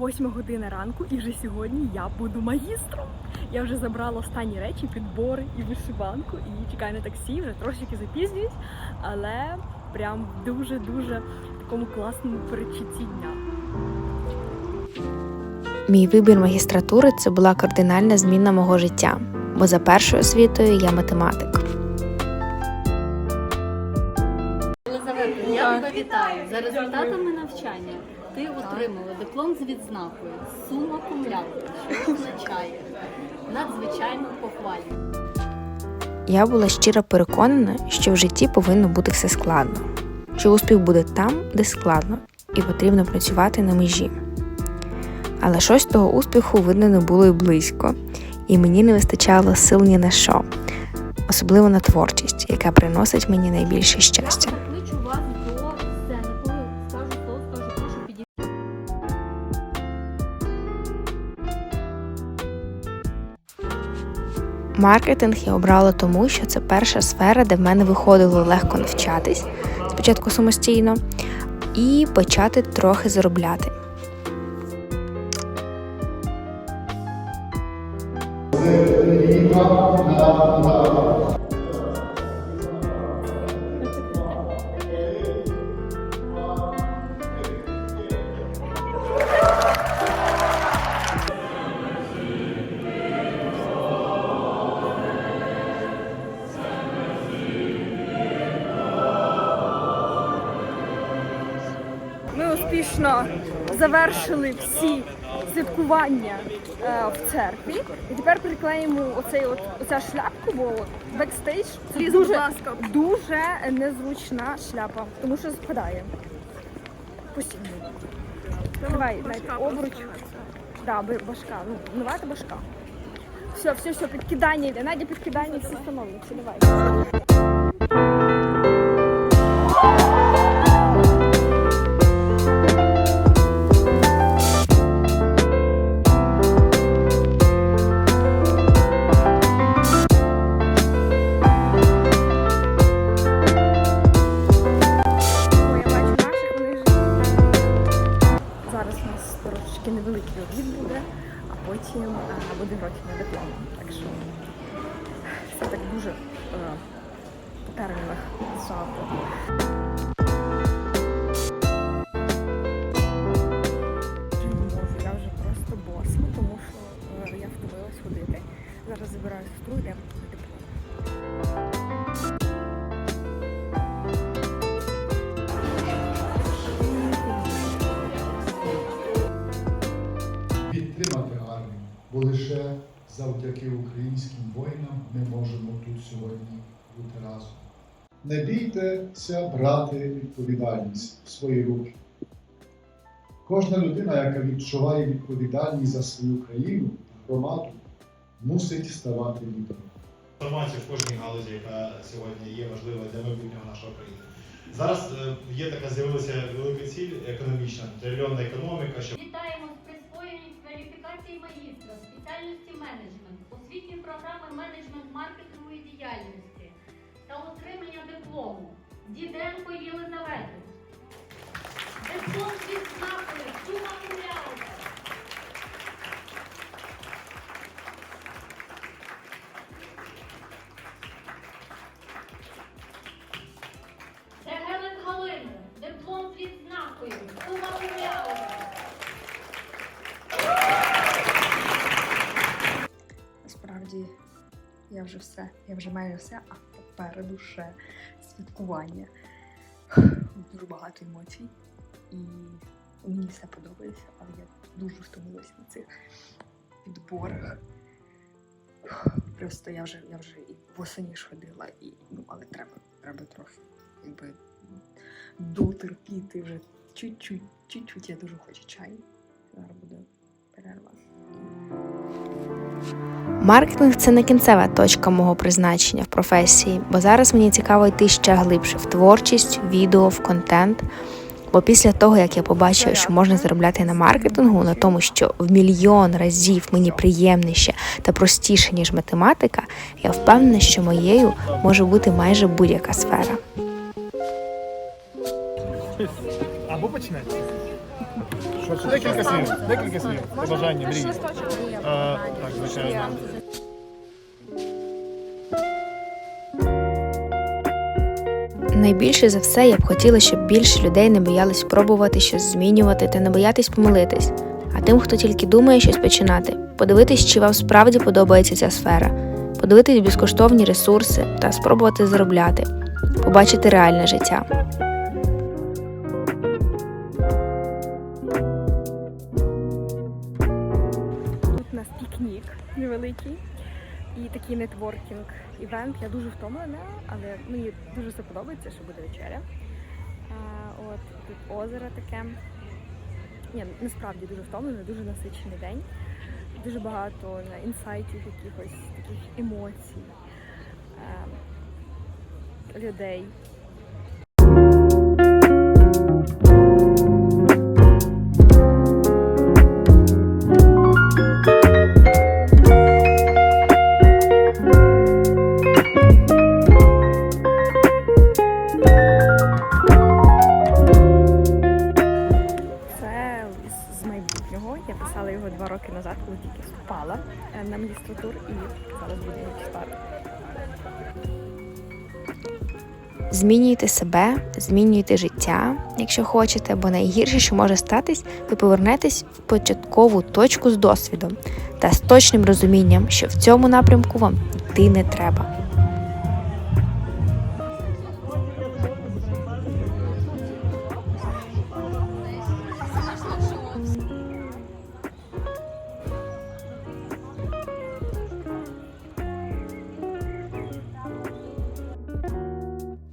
8 година ранку, і вже сьогодні я буду магістром. Я вже забрала останні речі, підбори і вишиванку, і чекаю на таксі, вже трошки запізнююсь, але прям в дуже-дуже такому класному передчутті дня. Мій вибір магістратури це була кардинальна зміна мого життя, бо за першою освітою я математик. Я тебе вітаю. За результатами навчання ти отримала диплом з відзнакою сума акумулятора, що означає надзвичайно похвально. Я була щиро переконана, що в житті повинно бути все складно, що успіх буде там, де складно, і потрібно працювати на межі. Але щось того успіху видно не було і близько, і мені не вистачало сил ні на що, особливо на творчість, яка приносить мені найбільше щастя. Маркетинг я обрала тому, що це перша сфера, де в мене виходило легко навчатись, спочатку самостійно, і почати трохи заробляти. Ми успішно завершили всі святкування е, в церкві. І тепер приклеїмо оцей от оця шляпку, бо бекстейдж це дуже, дуже незручна шляпа, тому що спадає. Постійно. Давай, дайте обруч. Да, би- башка. Ну, давайте башка. Все, все, все, підкидання йде. Надя підкидання всі становляться. Давай. Трошечки невеликий обід буде, а потім е, буде гроші на диплом. Так що все так дуже е, по термінах зжато. Бо лише завдяки українським воїнам ми можемо тут сьогодні бути разом. Не бійтеся брати відповідальність в свої руки. Кожна людина, яка відчуває відповідальність за свою країну та громаду, мусить ставати лідером. інформацію в кожній галузі, яка сьогодні є важливою для майбутнього нашого країни. Зараз е, є така з'явилася велика ціль економічна, трильйонна економіка, що Вітаємо кваліфікації магістра спеціальності менеджмент, освітні програми менеджмент маркетингової діяльності та отримання диплому Діденко Єлизавети. Диплом відзнакою сума я вже все, я вже маю все, а попереду ще святкування. Дуже багато емоцій, і мені все подобається, але я дуже втомилася на цих підборах. Просто я вже, я вже і восені ж ходила, і, ну, але треба, треба трохи якби дотерпіти вже чуть-чуть, чуть-чуть я дуже хочу чаю. Зараз буде перерва. Маркетинг це не кінцева точка мого призначення в професії, бо зараз мені цікаво йти ще глибше в творчість, відео, в контент. Бо після того, як я побачила, що можна заробляти на маркетингу, на тому, що в мільйон разів мені приємніше та простіше, ніж математика, я впевнена, що моєю може бути майже будь-яка сфера. Або почнете. Декілька слів. Декілька слів. Побажання, мрії. Так, звичайно. Найбільше за все я б хотіла, щоб більше людей не боялись пробувати щось змінювати та не боятись помилитись. А тим, хто тільки думає щось починати, подивитись, чи вам справді подобається ця сфера, подивитись безкоштовні ресурси та спробувати заробляти, побачити реальне життя. Невеликий і такий нетворкінг івент. Я дуже втомлена, але мені дуже все подобається, що буде вечеря. А, от тут озеро таке. Ні, насправді дуже втомлена, дуже насичений день. Дуже багато не, інсайтів, якихось таких емоцій, ем, людей. На магістратуру і зараз будемо читати. Змінюйте себе, змінюйте життя, якщо хочете, бо найгірше, що може статись, ви повернетесь в початкову точку з досвідом та з точним розумінням, що в цьому напрямку вам йти не треба.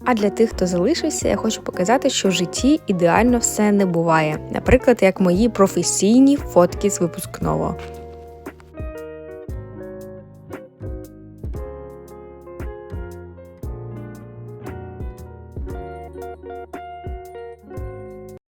А для тих, хто залишився, я хочу показати, що в житті ідеально все не буває. Наприклад, як мої професійні фотки з випускного.